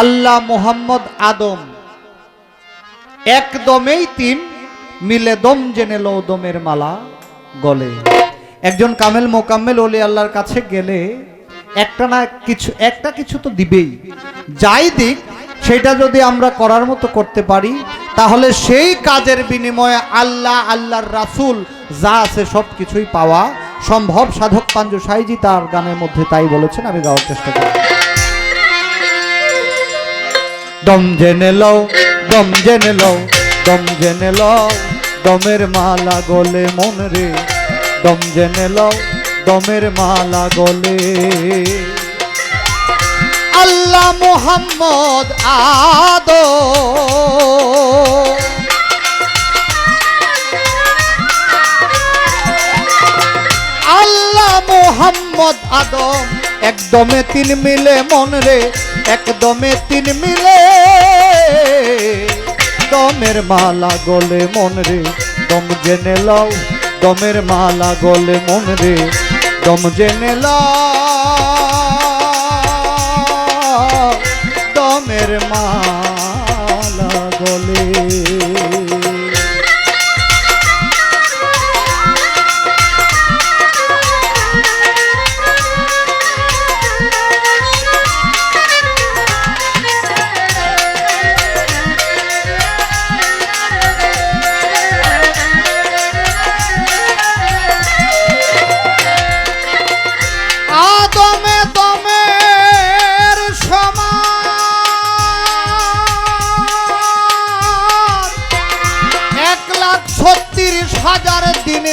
আল্লাহ মোহাম্মদ আদম। একদমেই তিন, মিলে দম জেনে লো দমের মালা গলে। একজন কামেল মোকাম্মেল ওলি আল্লাহর কাছে গেলে একটা না কিছু, একটা কিছু তো দিবেই। যাই দিক, সেটা যদি আমরা করার মতো করতে পারি, তাহলে সেই কাজের বিনিময়ে আল্লাহ, আল্লাহর রাসূল যা আছে সব কিছুই পাওয়া। সম্ভব সাধক পাঞ্জু সাইজি তার গানের মধ্যে তাই বলেছেন, আমি গাওয়ার চেষ্টা করি দম জেনে লও, দম জেনে লও, দম জেনে লও, দমের মালা গলে মন রে। দম জেনে লও, দমের মালা গলে। আল্লাহ মোহাম্মদ আদো আল্লাহ মোহাম্মদ আদম। একদমে তিন মিলে মন রে, একদমে তিন মিলে। দমের মালা গলে মন রে, দম জেনে লও, দমের মালা গলে মন রে, দম জেনে লও। দমের মালা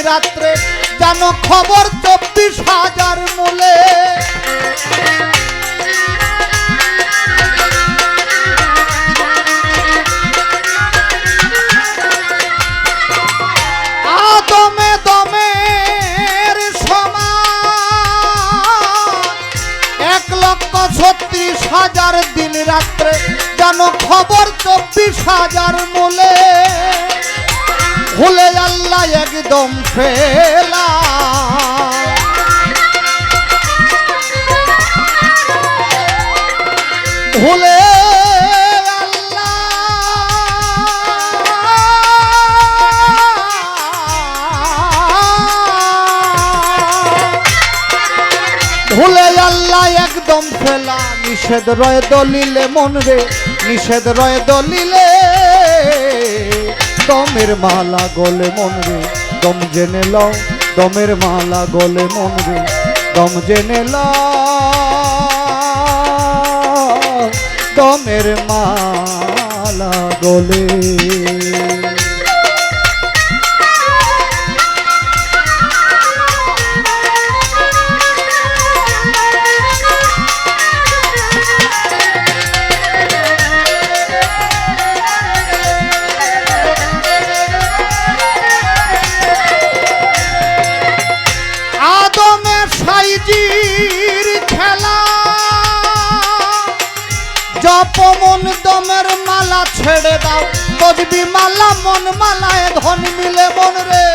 রাত্রে যেন খবর চব্বিশ হাজার মূলে। ছত্রিশ হাজার দিন রাত্রে যেন খবর চব্বিশ হাজার মূলে। ভুলে আল্লাহ একদম ফেলা। ভুলে ভুলে আল্লাহ একদম ফেলা। নিষেধ রয় দলিলে মন রে। নিষেধ রয় দলিলে দমের মালা গলে মন রে। দম জেনে লও, দমের মালা গলে মন রে। দম জেনে লও, দমের মালা গলে। সাইজির খেলা। জপ মন দমের মালা ছেড়ে দাও। বজবি মালা, মন মালায় ধন মিলে মন রে।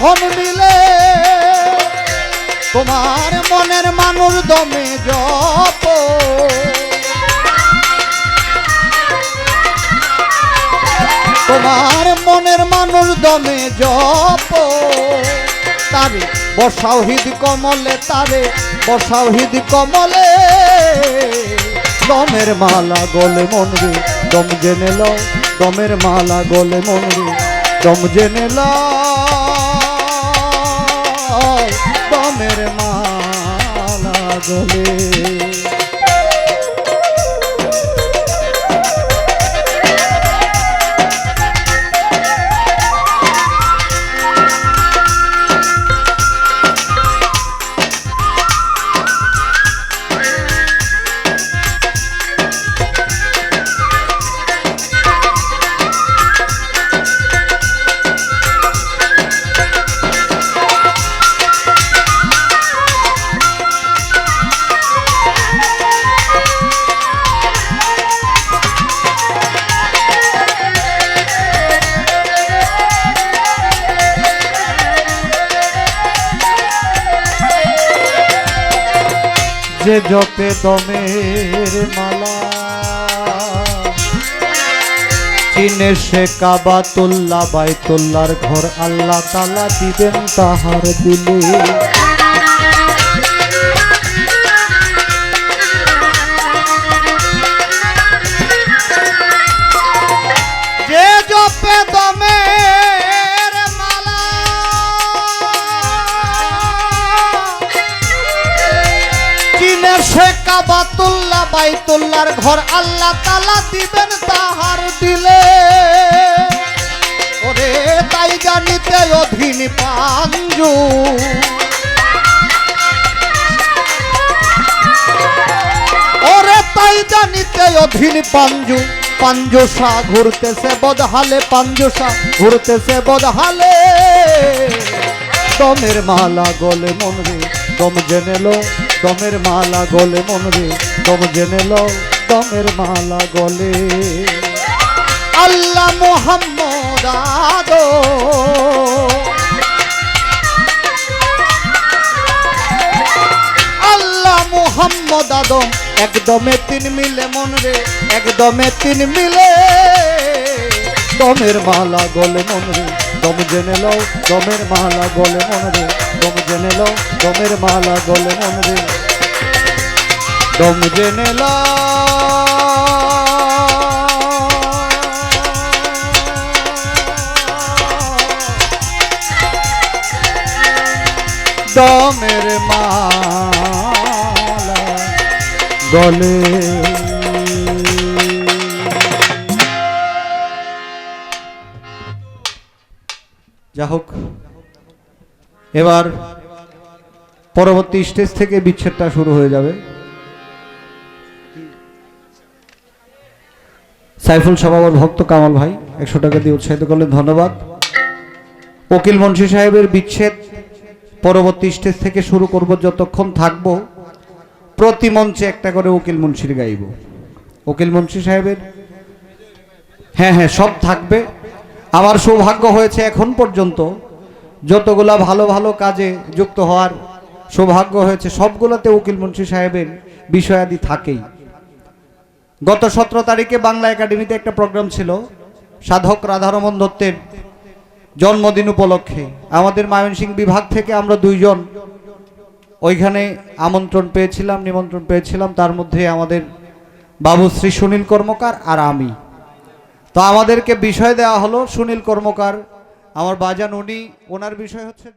ধন মিলে, তোমার মনের মানুষ দমে জপ। তোমার মনের মানুষ দমে জপ। তারে বসাও হৃদ কমলে, তারে বসাও হৃদ কমলে। দমের মালা গলে মন রে, দম জেনে লও। দমের মালা গলে মন রে, দম জেনে লও। মালা যে জপে দমের মালা চিনে সে কাবা তোল্লা বাই তোল্লার ঘর আল্লাহ তালা দিবেন তাহার দিলে। বাইতুল্লার ঘর আল্লাহ তালা দিবেন, তাহার দিলে। ওরে তাই জানিতে অধীন পাঞ্জু। ওরে তাই জানিতে অধীন পাঞ্জু। পাঞ্জুসা ঘুরতেছে বদহালে পাঞ্জুসা ঘুরতেছে বদহালে। দমের মালা গলে মন রে, দম জেনে লো দমের মালা গলে মন রে, দম জেনে লো দমের মালা গলে। আল্লাহ মোহাম্মদ আদো আল্লাহ মোহাম্মদ আদম। একদমে তিন মিলে মন রে, একদমে তিন মিলে। দমের মালা গলে মন রে দম জেনে লও, দমের মালা গলে মন রে। দম জেনে লও, দমের মালা গলে মন রে। দম জেনে দমের মালা গলে যা হোক, এবার পরবর্তী স্টেজ থেকে বিচ্ছেদটা শুরু হয়ে যাবে। সাইফুল সভাবর ভক্ত কামাল ভাই, একশো টাকা দিয়ে উৎসাহিত করলেন, ধন্যবাদ। উকিল মুন্সি সাহেবের বিচ্ছেদ পরবর্তী স্টেজ থেকে শুরু করব, যতক্ষণ থাকব, প্রতি মঞ্চে একটা করে উকিল মুন্সির গাইব। উকিল মুন্সি সাহেবের হ্যাঁ হ্যাঁ সব থাকবে। আমার সৌভাগ্য হয়েছে এখন পর্যন্ত যতগুলা ভালো ভালো কাজে যুক্ত হওয়ার সৌভাগ্য হয়েছে, সবগুলোতে উকিল মুন্সি সাহেবের বিষয়াদি থাকেই। গত সতেরো তারিখে বাংলা একাডেমিতে একটা প্রোগ্রাম ছিল, সাধক রাধারমন দত্তের জন্মদিন উপলক্ষে। আমাদের ময়মনসিংহ বিভাগ থেকে আমরা দুইজন ওইখানে আমন্ত্রণ পেয়েছিলাম, নিমন্ত্রণ পেয়েছিলাম। তার মধ্যে আমাদের বাবু শ্রী সুনীল কর্মকার আর আমি। তো আমাদেরকে বিষয় দেওয়া হলো সুনীল কর্মকার আমার বাজান উনি ওনার বিষয় হচ্ছে